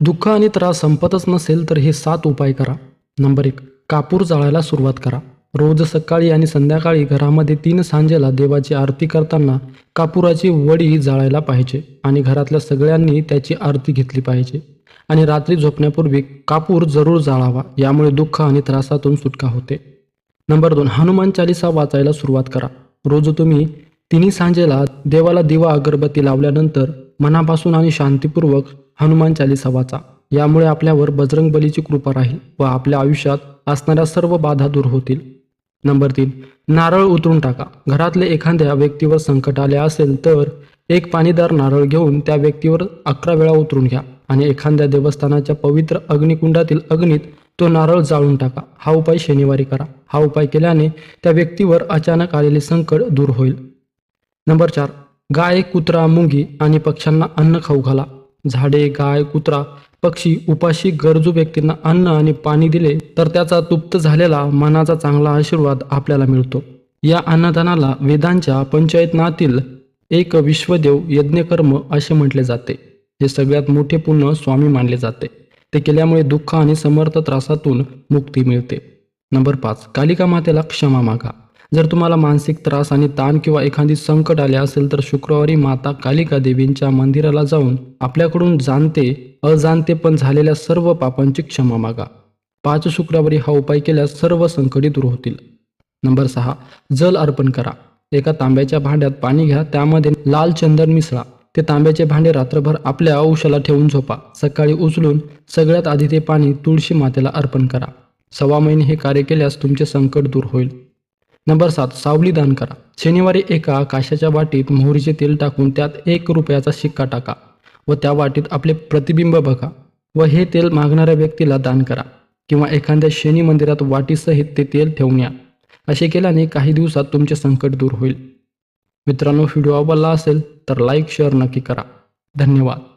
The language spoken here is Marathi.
दुःख आणि त्रास संपतच नसेल तर हे सात उपाय करा. नंबर एक कापूर जाळायला सुरुवात करा. रोज सकाळी आणि संध्याकाळी घरामध्ये तीन सांजेला देवाची आरती करताना कापुराची वडी जाळायला पाहिजे आणि घरातल्या सगळ्यांनी त्याची आरती घेतली पाहिजे. आणि रात्री झोपण्यापूर्वी कापूर जरूर जाळावा यामुळे दुःख आणि त्रासातून सुटका होते. नंबर दोन हनुमान चालिसा वाचायला सुरुवात करा. रोज तुम्ही तिन्ही सांजेला देवाला दिवा अगरबत्ती लावल्यानंतर मनापासून आणि शांतीपूर्वक हनुमान चालिसा वाचा यामुळे आपल्यावर बजरंग बलीची कृपा राहील व आपल्या आयुष्यात असणाऱ्या सर्व बाधा दूर होतील. नंबर तीन. नारळ उतरून टाका. घरातले एखाद्या व्यक्तीवर संकट आले असेल तर एक पाणीदार नारळ घेऊन त्या व्यक्तीवर अकरा वेळा उतरून घ्या आणि एखाद्या देवस्थानाच्या पवित्र अग्निकुंडातील अग्नीत तो नारळ जाळून टाका. हा उपाय शनिवारी करा. हा उपाय केल्याने त्या व्यक्तीवर अचानक आलेले संकट दूर होईल. नंबर चार. गाय कुत्रा मुंगी आणि पक्ष्यांना अन्न खाऊ घाला. झाडे गाय कुत्रा पक्षी उपाशी गरजू व्यक्तींना अन्न आणि पाणी दिले तर त्याचा तुप्त झालेला मनाचा चांगला आशीर्वाद आपल्याला मिळतो. या अन्नदानाला वेदांच्या पंचायतनातील एक विश्वदेव यज्ञकर्म असे म्हटले जाते. हे सगळ्यात मोठे पुण्य स्वामी मानले जाते. ते केल्यामुळे दुःख आणि समर्थ त्रासातून मुक्ती मिळते. नंबर पाच कालिका मातेला क्षमा मागा. जर तुम्हाला मानसिक त्रास आणि ताण किंवा एखादी संकट आले असेल तर शुक्रवारी माता कालिका देवींच्या मंदिराला जाऊन आपल्याकडून जाणते अजाणते पण झालेल्या सर्व पापांची क्षमा मागा. पाच शुक्रवारी हा उपाय केल्यास सर्व संकटी दूर होतील. नंबर सहा जल अर्पण करा. एका तांब्याच्या भांड्यात पाणी घ्या त्यामध्ये लाल चंदन मिसळा. ते तांब्याचे भांडे रात्रभर आपल्या औषधाला ठेवून झोपा. सकाळी उचलून सगळ्यात आधी ते पाणी तुळशी मातेला अर्पण करा. सव्वा महिने हे कार्य केल्यास तुमचे संकट दूर होईल. नंबर सात सावली दान करा. शनिवारी एका काशाच्या वाटीत मोहरीचे तेल टाकून त्यात एक रुपयाचा शिक्का टाका व त्या वाटीत आपले प्रतिबिंब बघा व हे तेल मागणाऱ्या व्यक्तीला दान करा किंवा एखाद्या शनी मंदिरात वाटीसहित ते तेल ठेवून या. असे केल्याने काही दिवसात तुमचे संकट दूर होईल. मित्रांनो व्हिडिओ आवडला असेल तर लाईक शेअर नक्की करा. धन्यवाद.